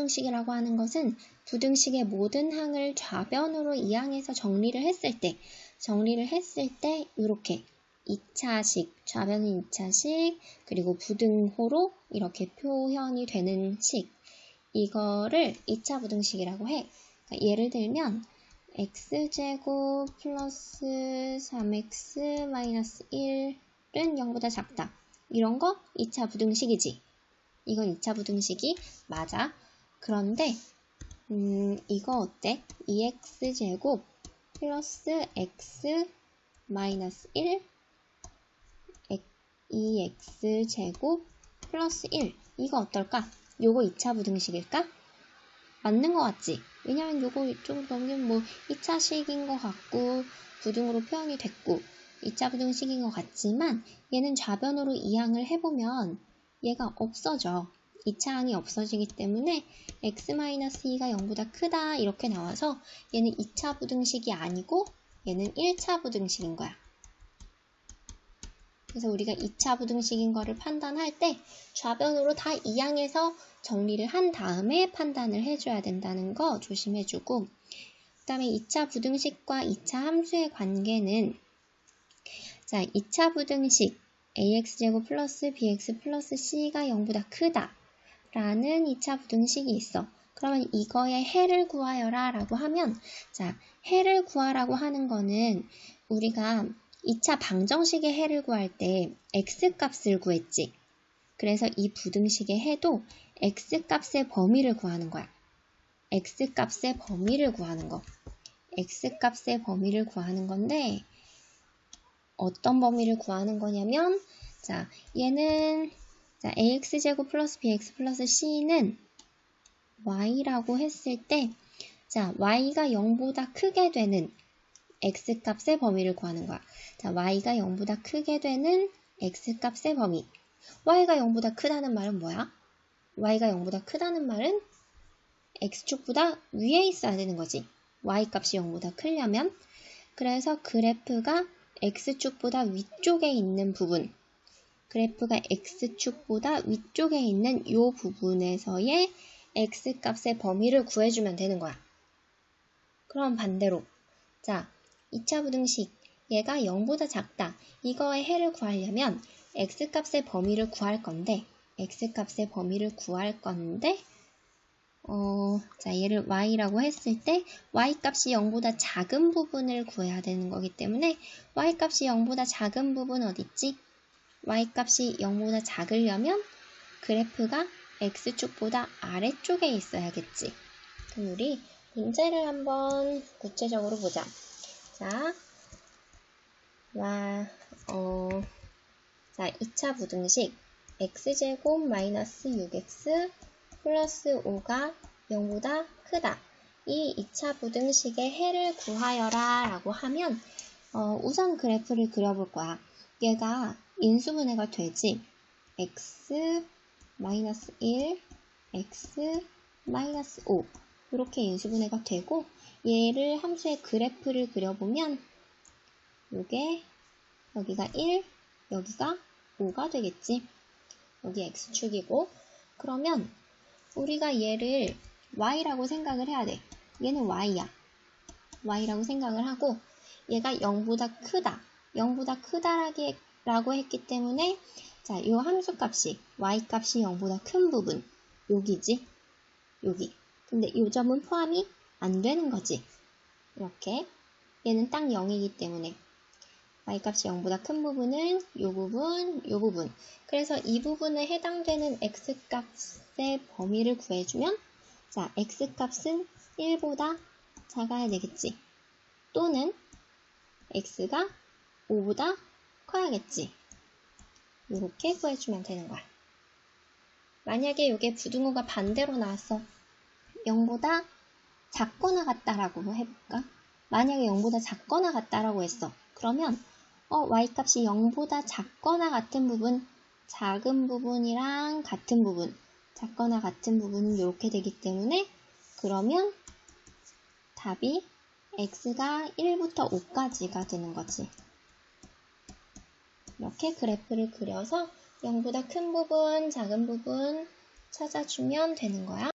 부등식이라고 하는 것은 부등식의 모든 항을 좌변으로 이항해서 정리를 했을 때, 정리를 했을 때 이렇게 2차식, 좌변은 2차식, 그리고 부등호로 이렇게 표현이 되는 식. 이거를 2차 부등식이라고 해. 그러니까 예를 들면 x제곱 플러스 3x 마이너스 1은 0보다 작다. 이런 거 2차 부등식이지. 이건 2차 부등식이 맞아. 그런데 음, 이거 어때? 2x제곱 플러스 x 마이너스 1 2x제곱 플러스 1 이거 어떨까? 요거 2차 부등식일까? 맞는 것 같지? 왜냐면 요거 이쪽으로 넘기면 뭐 2차식인 것 같고 부등으로 표현이 됐고 2차 부등식인 것 같지만 얘는 좌변으로 이항을 해보면 얘가 없어져. 2차항이 없어지기 때문에 x-2가 0보다 크다 이렇게 나와서 얘는 2차 부등식이 아니고 얘는 1차 부등식인 거야. 그래서 우리가 2차 부등식인 거를 판단할 때 좌변으로 다 이항해서 정리를 한 다음에 판단을 해줘야 된다는 거 조심해주고 그 다음에 2차 부등식과 2차 함수의 관계는 자 2차 부등식 ax제곱 플러스 bx 플러스 c가 0보다 크다 라는 2차 부등식이 있어. 그러면 이거의 해를 구하여라 라고 하면 자 해를 구하라고 하는 거는 우리가 2차 방정식의 해를 구할 때 x값을 구했지. 그래서 이 부등식의 해도 x값의 범위를 구하는 거야. x값의 범위를 구하는 거. x값의 범위를 구하는 건데 어떤 범위를 구하는 거냐면 자 얘는 자 ax제곱 플러스 bx 플러스 c는 y라고 했을 때 자 y가 0보다 크게 되는 x값의 범위를 구하는 거야. 자, y가 0보다 크게 되는 x값의 범위. y가 0보다 크다는 말은 뭐야? y가 0보다 크다는 말은 x축보다 위에 있어야 되는 거지. y값이 0보다 크려면. 그래서 그래프가 x축보다 위쪽에 있는 부분. 그래프가 x축보다 위쪽에 있는 이 부분에서의 x값의 범위를 구해주면 되는 거야. 그럼 반대로. 자, 2차 부등식 얘가 0보다 작다. 이거의 해를 구하려면 x값의 범위를 구할 건데 x값의 범위를 구할 건데 어, 자, 얘를 y라고 했을 때 y값이 0보다 작은 부분을 구해야 되는 거기 때문에 y값이 0보다 작은 부분 어딨지? Y값이 0보다 작으려면 그래프가 x축보다 아래쪽에 있어야겠지. 그럼 우리 문제를 한번 구체적으로 보자. 자, 와, 어, 자, 2차 부등식 x제곱 마이너스 6x 플러스 5가 0보다 크다. 이 2차 부등식의 해를 구하여라 라고 하면 어, 우선 그래프를 그려볼 거야. 얘가 인수분해가 되지. x 마이너스 1, x 마이너스 5 이렇게 인수분해가 되고 얘를 함수의 그래프를 그려보면 이게 여기가 1, 여기가 5가 되겠지. 여기 x축이고 그러면 우리가 얘를 y라고 생각을 해야 돼. 얘는 y야. y라고 생각을 하고 얘가 0보다 크다. 0보다 크다라 고 했기 때문에 자, 이 함수값이 y값이 0보다 큰 부분 여기지. 여기. 근데 이 점은 포함이 안 되는 거지. 이렇게 얘는 딱 0이기 때문에 y값이 0보다 큰 부분은 이 부분, 이 부분. 그래서 이 부분에 해당되는 x값의 범위를 구해주면 자, x값은 1보다 작아야 되겠지. 또는 x가 5보다 커야겠지. 이렇게 구해주면 되는 거야. 만약에 이게 부등호가 반대로 나왔어. 0보다 작거나 같다라고 해볼까? 만약에 0보다 작거나 같다라고 했어. 그러면 어, y값이 0보다 작거나 같은 부분, 작은 부분이랑 같은 부분, 작거나 같은 부분은 이렇게 되기 때문에 그러면 답이 x가 1부터 5까지가 되는 거지. 이렇게 그래프를 그려서 0보다 큰 부분, 작은 부분 찾아주면 되는 거야.